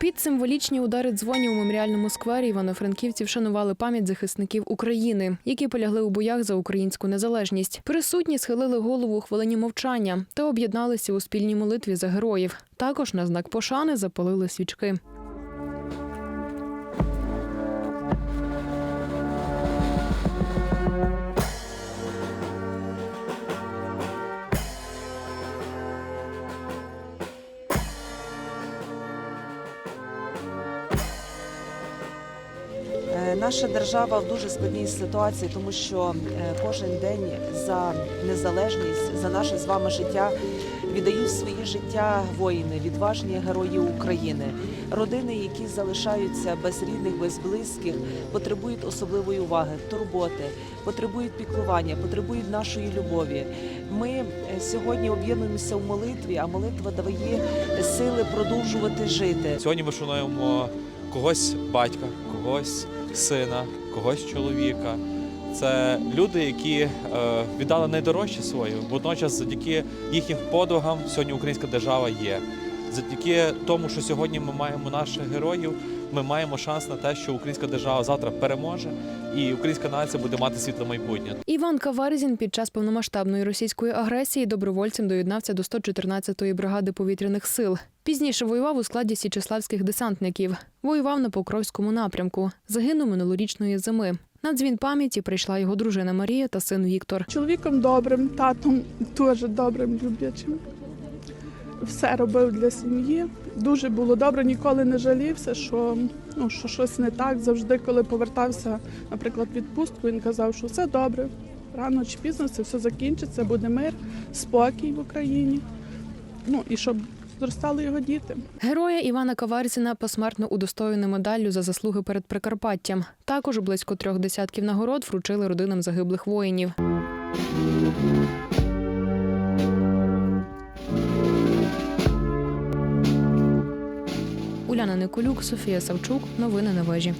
Під символічні удари дзвонів у меморіальному сквері івано-франківці вшанували пам'ять захисників України, які полягли у боях за українську незалежність. Присутні схилили голову у хвилині мовчання та об'єдналися у спільній молитві за героїв. Також на знак пошани запалили свічки. Наша держава в дуже складній ситуації, тому що е, кожен день за незалежність, за наше з вами життя віддають свої життя воїни, відважні герої України. Родини, які залишаються без рідних, без близьких, потребують особливої уваги, турботи, потребують піклування, потребують нашої любові. Ми е, сьогодні об'єднуємося в молитві, а молитва дає сили продовжувати жити. Сьогодні ми шануємо когось батька, когось сина, когось чоловіка. Це люди, які е, віддали найдорожче своє. Водночас, завдяки їхнім подвигам, сьогодні українська держава є. Завдяки тому, що сьогодні ми маємо наших героїв, ми маємо шанс на те, що українська держава завтра переможе, і українська нація буде мати світле майбутнє. Іван Каварзін під час повномасштабної російської агресії добровольцем доєднався до 114-ї бригади повітряних сил. Пізніше воював у складі січеславських десантників. Воював на Покровському напрямку. Загинув минулорічної зими. На дзвін пам'яті прийшла його дружина Марія та син Віктор. Чоловіком добрим, татом дуже добрим, люблячим. Все робив для сім'ї. Дуже було добре, ніколи не жалівся, що, ну, що щось не так. Завжди, коли повертався, наприклад, відпустку, він казав, що все добре. Рано чи пізно це все закінчиться, буде мир, спокій в Україні. Ну і щоб зростали його діти. Героя Івана Каварзіна посмертно удостоєно медаллю за заслуги перед Прикарпаттям. Також близько трьох десятків нагород вручили родинам загиблих воїнів. Уляна Николюк, Софія Савчук. Новини на вежі.